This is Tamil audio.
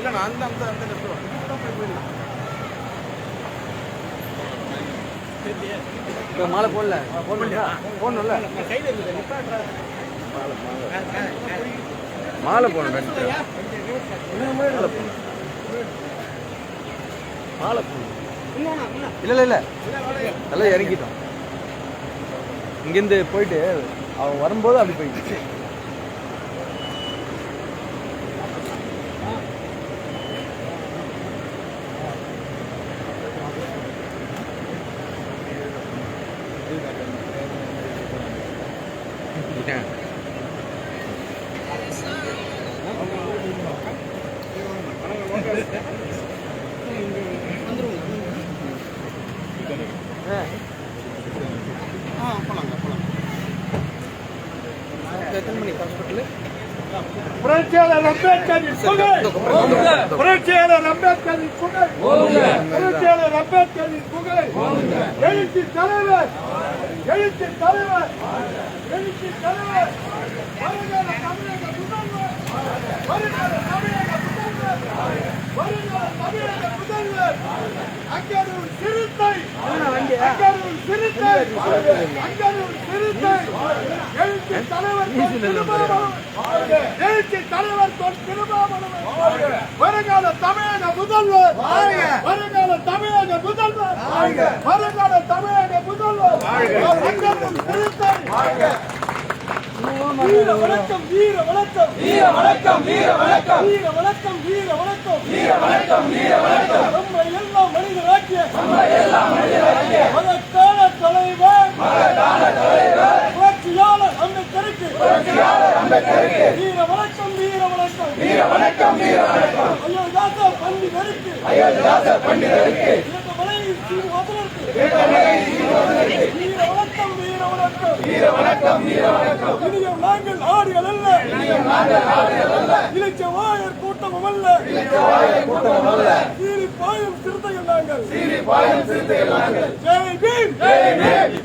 இல்லைண்ணா அந்த அந்த அந்த லெஃப்ட் இப்போ மாலை போடல போடணும்ல போடணும்ல மாலை போடணும் மாலை போடணும் இல்லை இல்லை இல்லை எல்லாம் இறங்கிட்டோம் இங்கேருந்து போயிட்டு அவன் வரும்போது அப்படி போயிடுச்சு ஆ போலாங்க போலாங்க எத்தனை மணிக்கு ஹாஸ்பிட்டலு புரட்சியாளர் அம்பேத்கரின் புகழ் புரட்சியாளர் அம்பேத்கரின் புகழ் புரட்சியாளர் அம்பேத்கரின் புகழ் எழுச்சி தலைவர் எழுச்சி தலைவர். எழுச்சி தலைவர். வருங்கால தமிழக முதல்வர். வருங்கால தமிழக முதல்வர். வருங்கால தமிழக முதல்வர். அங்கரூர் சிறுத்தை. அங்கரூர் சிறுத்தை. அங்கரூர் வருங்கால தமிழக முதல்வர் வருங்கால தமிழக முதல்வர் வருங்கால தமிழக முதல்வர் வீர வணக்கம் வீர வணக்கம் வீர வணக்கம் வீர வணக்கம் வீர வணக்கம் வீர வணக்கம் வீர வணக்கம் வீர வணக்கம் நம்ம எல்லாம் மனிதராக்கிய நம்ம எல்லாம் மனிதராக்கிய மகத்தான தலைவர் மகத்தான தலைவர் புரட்சியாளர் அம்பேத்கருக்கு வீர வணக்கம் வீர வணக்கம் வீர வணக்கம் வீர வணக்கம் வீர வீர வணக்கம் வீர வணக்கம் வீர வணக்கம் இனியும் நாங்கள் ஆடிகள் அல்ல. இனியும் நாங்கள் ஆடிகள் அல்ல. இலட்ச வாயர் கூட்டமும் அல்ல. இலட்ச வாயர் கூட்டமும் அல்ல. சீறி பாயும் சிறுத்தைகள் நாங்கள். சீறி பாயும் சிறுத்தைகள் நாங்கள். ஜெய் பீம். ஜெய் பீம்.